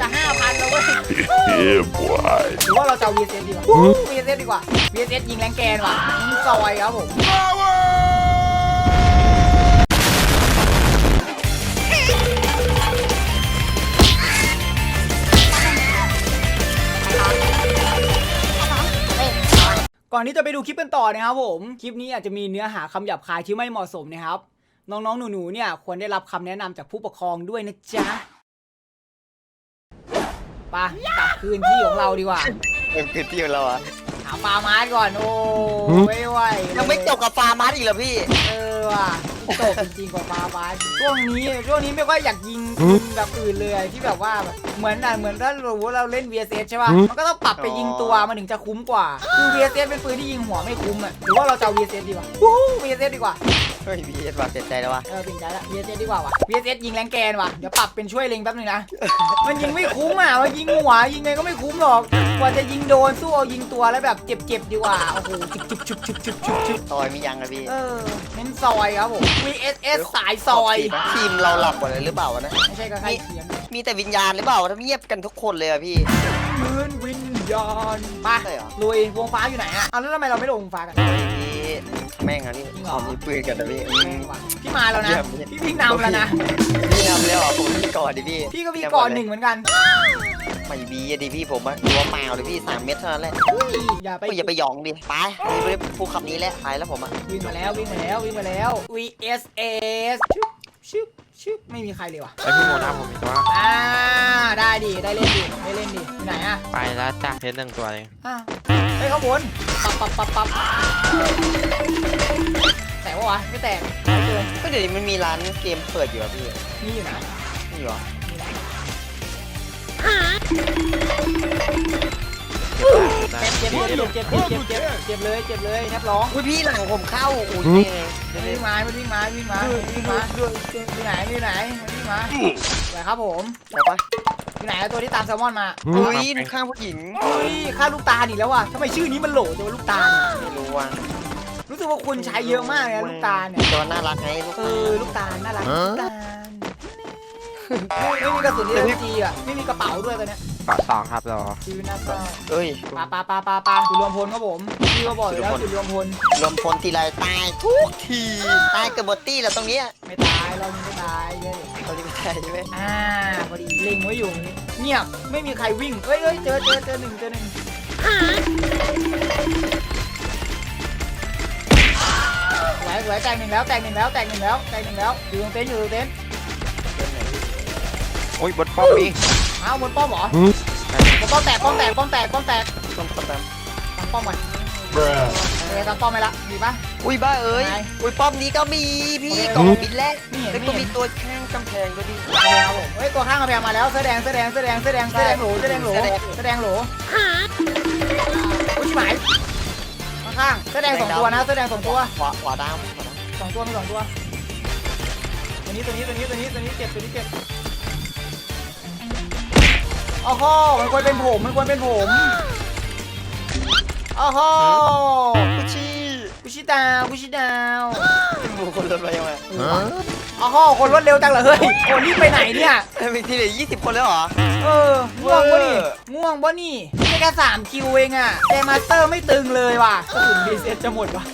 จะห้าพันแล้วเว้ย Yeah, boy. หรือว่าเราจะเอา VSS ดีกว่า VSS ดีกว่า VSS ยิงแรงแกนว่ะยิงซอยครับผม ก่อนที่จะไปดูคลิปกันต่อนะครับผม คลิปนี้อาจจะมีเนื้อหาคำหยาบคายที่ไม่เหมาะสมนะครับ น้องๆ หนูๆ เนี่ยควรได้รับคำแนะนำจากผู้ปกครองด้วยนะจ๊ะไปะกลับคืนที่ของเราดีกว่าเป็นพื้นที่ของเราอะหาปลามาร์ก่อนโอ้ไม่ไหวยังไม่จบกับฟาร์มาร์อีกเหรอพี่ เออว่ะ จบจริงๆกว่าปลามาร์ช่วงนี้ช่วงนี้ไม่ค่อยอยากยิงยิงแบบอื่นเลยที่แบบว่าแบบเหมือนอะเหมือนถ้าเราเราเล่น VSS ใช่ป่ะมันก็ต้องปรับไปยิงตัวมันถึงจะคุ้มกว่าคือ VSS เป็นปืนที่ยิงหัวไม่คุ้มอะหรือว่าเราจะเอา VSS ดีกว่าวู้ VSS ดีกว่าเฮ้ยพี่เอสบาดเจ็บใจแล้ววะเออเปลี่ยนใจละ VSS ดีกว่าว่ะ VSS ยิงแรงแกนว่ะเดี๋ยวปรับเป็นช่วยเล็งแป๊บนึงนะมันยิงไม่คุ้มอะมันยิงหัวยิงไงก็ไม่คุ้มหรอกกว่าจะยิงโดนสู้เอายิงตัวแล้วแบบเจ็บๆดีกว่าโอ้โหจุบจุบจุบจุบจุบจุบจุบซอยมียังอะพี่เออเน้นซอยครับผม VSS สายซอย ทีมเราหลับหมดเลยหรือเปล่าวะนะ ไม่ใช่ก็ใครเขียนมีแต่วิญญาณหรือเปล่าถ้าเงียบกันทุกคนเลยอะพี่ พื้นวิญญาณไปใช่เหรอ ลุยวงฟ้าอยู่ไหนอะเอาแล้วทำไมเราไม่ลงวงฟ้ากัน พี่แม่งอะพี่จริงเหรขออมีปืนกันนะพี่แม่งว่ะพี่มาแล้วนะ เยี่ยม พี่วิ่งนำแล้วนะ พี่ทำแล้วเหรอผมพี่ก่อนดิพี่พี่ก็มีก่อนหนึ่งเหมือนกัน ไม่บีอะดิพี่ผมอะตัวเปล่าเลยพี่สามเม็ดเท่านั้นแหละอย่าไปก็อย่าไปหยองดิไปนี่ไปภูขับนี้แหละไปแล้วผมอะวิ่งมาแล้ววิ่งมาแล้ววิ่งมาแล้ว VSS ชึบชึบชึบไม่มีใครเลยว่ะไอพี่โมนาผมอีกตัวอ่าได้ดิได้เล่นดิได้เล่นดิที่ไหนอะไปแล้วจ้ะเพชรหนึ่งตัวเองอ้าวเฮ้ยข้างบนปับปับปับปับแตกปะวะไม่แตกไม่เกินก็เดี๋ยวนี้มันมีร้านเกมเปิดอยู่อะพี่นี่อยู่นะนี่เหรอได้ เจ็บเจ็บเจ็เจ็บเจ็เจ็บเลยเจ็บเลยแทบร้องอุ้พี่หลังผมเข้าอุ้ยเดี๋ยววิ่งมาวิ่งมาวิ่งมาวิ่งมาที่ไหนที่ไหนวิ่งมาไหนครับผมไหนปที่ไหนตัวที่ตามแซลมอนมาอุ้ยข้างผู้หญิงอุ้ยข้าลูกตาอีกแล้วว่ะทำไมชื่อนี้มันโหลจังลูกตาไม่รู้ว่ะรู้สึกว่าคุณใช้เยอะมากเลยลูกตาเนี่ยตัวน่ารักไงเออลูกตาน่ารักลูกตา ลไม่มีกระสุนเอ็มจีอะไม่มีกระเป๋าด้วยตอนเนี้ยเกาะสองครับรอชีวิตน่าเศร้าเอ้ยปาปาปาปาปาจุดรวมพลครับผมพี่ก็บอกอยู่แล้วจุดรวมพลรวมพลทีไรตายทุกทีตายเกือบหมดตี้แล้วตรงเนี้ยไม่ตายเรายังไม่ตายเลยตรงนี้ไม่ใช่ใช่ไหมอ่าพอดีเล็งไว้อยู่เงียบไม่มีใครวิ่งเอ้ยเอ้ยเจอเจอเจอหนึ่งเจอหนึ่งไหวไหวแตกหนึ่งแล้วแตกหนึ่งแล้วแตกหนึ่งแล้วแตกหนึ่งแล้วอยู่ตรงเต็นท์อยู่ตรงเต็นท์โอ้ยบนป้อมอีกอ้าวบนป้อมเหรอบนป้อมแตกป้อมแตกป้อมแตกป้อมแตกต้นต้นต้นทำป้อมก่อน Bruh. เออทำป้อมไปละดีปะ อุ้ยบ้าเอ้ย ไหนอุ้ยป้อมนี้ก็มีพี่โอเคกล่องบินแรกนี่เห็นแล้วไม่ก็เห็มีนตัวข้างกำแพงด้วยดิโอเคครับผมเฮ้ยตัวข้างกระแพงมาแล้วเสื้อแดงเสื้อแดงเสื้อแดงเสื้อแดงเสื้อแดงโหลเสื้อแดงโหลเสื้อแดงเสื้อแดงโหลอุ้ยชิบหายข้างๆเสื้อแดงสองตัวนะเสื้อแดงสองตัว ขวาขวาดาวขวาดาวสองตัวมีสองตัว ตัวนี้ตัวนี้ตัวนี้ตัวนี้ตัวนี้เจ็บตัวนี้เจ็บ โอ้โหมันควรเป็นผมมันควรเป็นผมโอ้โหกุชชี่กุชิดาวกุชิดาวหมูคนรถไปยังไงโอ้โหคนรวดเร็วจังเหรอเฮ้ยคนรีบไปไหนเนี่ย มีที่เหลือยี่สิบคนแล้วเหรอ เออง่วงปะนี่เวอร์ง่วงปะนี่แค่แค่สามคิวเองอะแต่มาสเตอร์ไม่ตึงเลยว่ะกระสุนดีเซตจะหมดว่ะ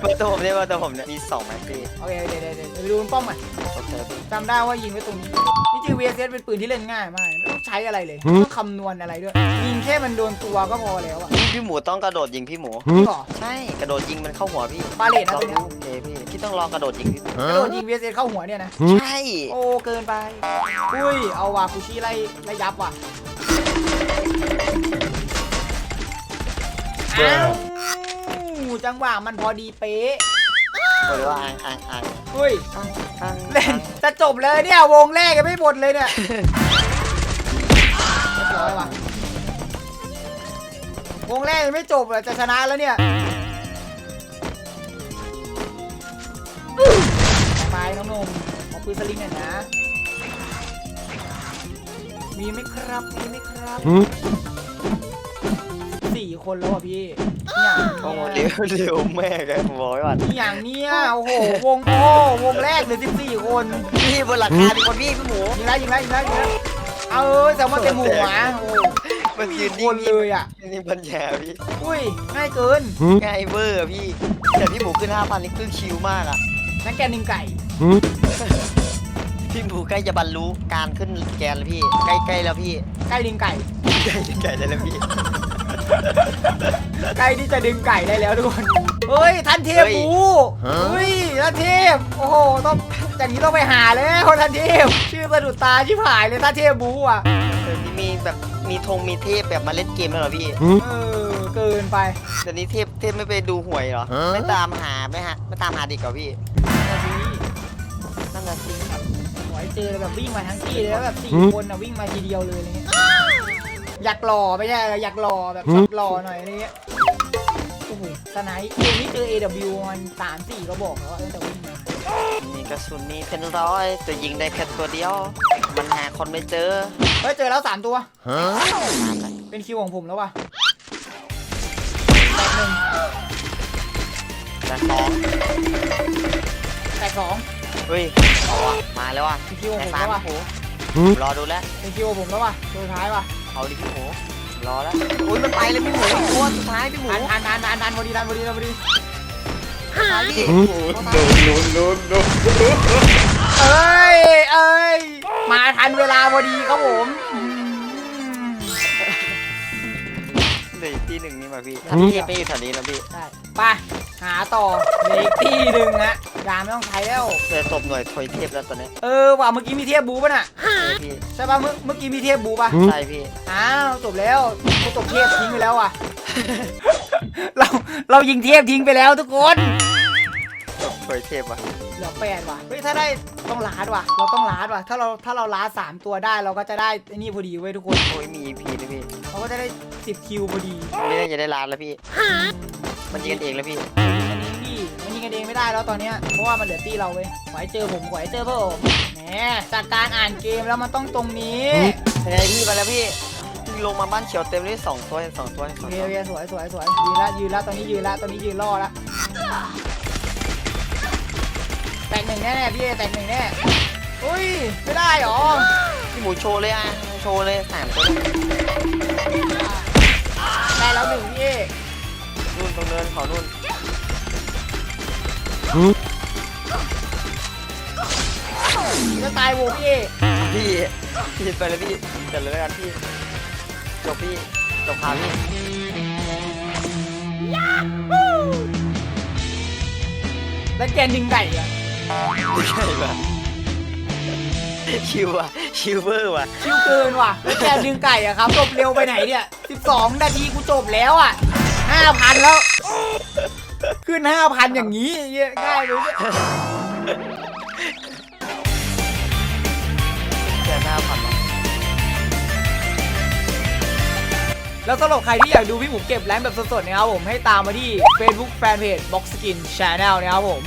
เบอร์ตัวผมเนี่ยเบอร์ตัวผมเนี่ยมีสองแม็กซี่โอเคเดี๋ยวเดี๋ยวเดี๋ยวไปดูมันป้อมใหม่โอเคพี่จำได้ว่ายิงไว้ตรงนี้นี่จริง VSS เป็นปืนที่เล่นง่ายมากไม่ต้องใช้อะไรเลยไม่ต้องคำนวณอะไรด้วยยิงแค่มันโดนตัวก็พอแล้วอะพี่พี่หมูต้องกระโดดยิงพี่หมู จริงเหรอใช่กระโดดยิงมันเข้าหัวพี่บาเลตนะลองตัวเนี้ย โอเคพี่พี่ต้องลองกระโดดยิงพี่กระโดดยิง VSS เข้าหัวเนี่ยนะ ใช่โอ้เกินไป อุ้ย เอาว่ะคุชิไล่ไล่ยับว่ะอ้าวจังหวะมันพอดีเป๊ะบอกเลยว่าอ่างอ่างอ่างเฮ้ยอ่างอ่างเล่นจะจบเลยเนี่ยวงแรกยังไม่หมดเลยเนี่ยเรียบร้อยว่ะวงแรกยังไม่จบเลยจะชนะแล้วเนี่ย น้องหนุ่มขอปืนสลิงหน่อยนะ มีไหมครับ มีไหมครับสี่คนแล้วอะพี่อย่างโอ้โหเนี้เร็วเร็วแม่กันบอกไว้ก่อนอย่างเนี้ยโอ้โห วงโอ้วงแรกเหลือสิบสี่คน พี่บนหลังคามีคนพี่พี่หมูยิงแล้วยิงแล้วยิงแล้วยิงแล้วเอาแซลมอนเต็มหัวโอ้มันยืนคนิ่งนเลยอะนี่ปัญญาพี่ อุ้ย ง่ายเกิน ง่ายเวอร์อะพี่ แต่พี่หมูขึ้น5,000นี่คือชิลมากอะนั่นแกนหนึ่งไก่ พี่หมูใกล้จะบรรลุการขึ้นแกนแล้วพี่ ใกล้ๆแล้วพี่ไก่ดึงไก่ ใกล้จะไก่ได้แล้วพี่ไก่ที่จะดึงไก่ได้แล้วทุกคน เฮ้ยท่านเทพเฮ้ยบูเฮ้ยท่านเทพ โอ้โหต้องอย่างนี้ต้องไปหาแล้วท่านเทพ ชื่อสะดุดตาชิบหายเลยท่านเทพบูอะ เดี๋ยวนี้มีแบบมีธงมีเทพแบบมาเล่นเกมแล้วเหรอพี่ เออเกินไป เดี๋ยวนี้เทพเทพไม่ไปดูหวยเหรอ ไม่ตามหาไม่ฮะไม่ตามหาเด็กเหรอพี่ นั่นน่ะสิหวยเจอแบบวิ่งมาทั้งที่เลยแล้วแบบสี่คนอะวิ่งมาทีเดียวเลยอะไรเงี้ยอยากหล่อไม่ใช่อยากหล่อแบบชอบหล่อหน่อยอะไรเงี้ยโอ้โหสไนป์เกมนี้เจอ AW มันสามสี่ก็บอกแล้วว่าตั้งแต่วิ่งมามีกระสุนมีเป็นร้อยแต่ยิงได้แค่ตัวเดียว มันหาคนไม่เจอเฮ้ยเจอแล้วสามตัวตามเลยเป็นคิวของผมแล้วว่ะแตกหนึ่งแต่สองแตกสอง เฮ้ยเอาว่ะมาแล้วว่ะเป็นคิวของแต่ผมสามแล้วว่ะพี่หมูรอดูแล้วเป็นคิวของผมแล้วว่ะตัวสุดท้ายว่ะเอาดิพี่หมูรอแล้วอุ้ยมันไปเลยพี่หมูตัวสุดท้ายพี่หมูทันทันทันทันทันพอดีทันพอดีทันพอดีหาพี่หมู No, no, no, no. เอ้ยเอ้ยมาทันเวลาพอดีครับผมอืมเหลยที่หนึ่งนี่มาพี่ถ้าพี่ไม่อยู่แถวนี้นะพี่ได้ไปหาต่อเหลยตีหนึ่งนะ ยาไม่ต้องใช้แล้ว เจอตบหน่วยถอยเทพแล้วตอนนี้เออว่ะเมื่อกี้มีเทียบบูป่ะน่ะใช่พี่ใช่ป่ะเมื่อเมื่อกี้มีเทียบบูป่ะใช่พี่อ้าวจบแล้วกูตกเทียบทิ้งไปแล้วอะ เราเรายิงเทียบทิ้งไปแล้วทุกคนตบถอยเทพว่ะเหลือแปดว่ะเฮ้ยถ้าได้ต้องลาดว่ะ เราต้องลาดว่ะ ถ้าเราถ้าเราลาดสามตัวได้เราก็จะได้ไอ้นี่พอดีเว้ยทุกคนโอ้ยมี EP ด้วยพี่เราก็จะได้สิบคิวพอดีไม่ได้จะได้ร้านแล้วพี่ มันยิงกันเองแล้วพี่อันนี้พี่ ไม่ได้แล้วตอนเนี้ยเพราะว่ามันเหลือตีเราเว้ยขอให้เจอผมขอให้เจอพวกผมแหมจากการอ่านเกมแล้วมันต้องตรงนี้ยังไงพี่มาแล้วพี่พี่ลงมาบ้านเขียวเต็มเลยสองตัวสองตัวสองโอเคตัวโอเคสวยสวยสวยยืนละยืนละตอนนี้ยืนละตอนนี้ยืนล่อละแตกหนึ่งแน่ๆพี่แตกหนึ่งแน่อุ้ยไม่ได้หรอพี่หมูโชว์เลยอะโชว์เลยสามตัวได้แล้วหนึ่งพี่นู่นตรงเนินเขานู่น จะตายวงพี่พี่พี่ไปเลยพี่เดี๋ยวเลยแล้วกันพี่จบพี่จบข่าวพี่แล้วแกดึงไก่อะไม่ใช่ป่ะชิวอะชิวเวอร์ว่ะชิวเกินว่ะแล้วแกดึงไก่อะครับจบเร็วไปไหนเนี่ย 12 นาทีกูจบแล้วอะ5,000 แล้ว ขึ้น5,000อย่างนี้เหี้ยง่ายเลยเนี่ยแค่หน้าพันนะแล้วสำหรับใครที่อยากดูพี่หมูเก็บแรงค์แบบสดๆนะครับผมให้ตามมาที่ Facebook Fanpage Box Skin Channel นะครับผม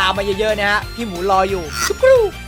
ตามมาเยอะๆนะฮะพี่หมูรออยู่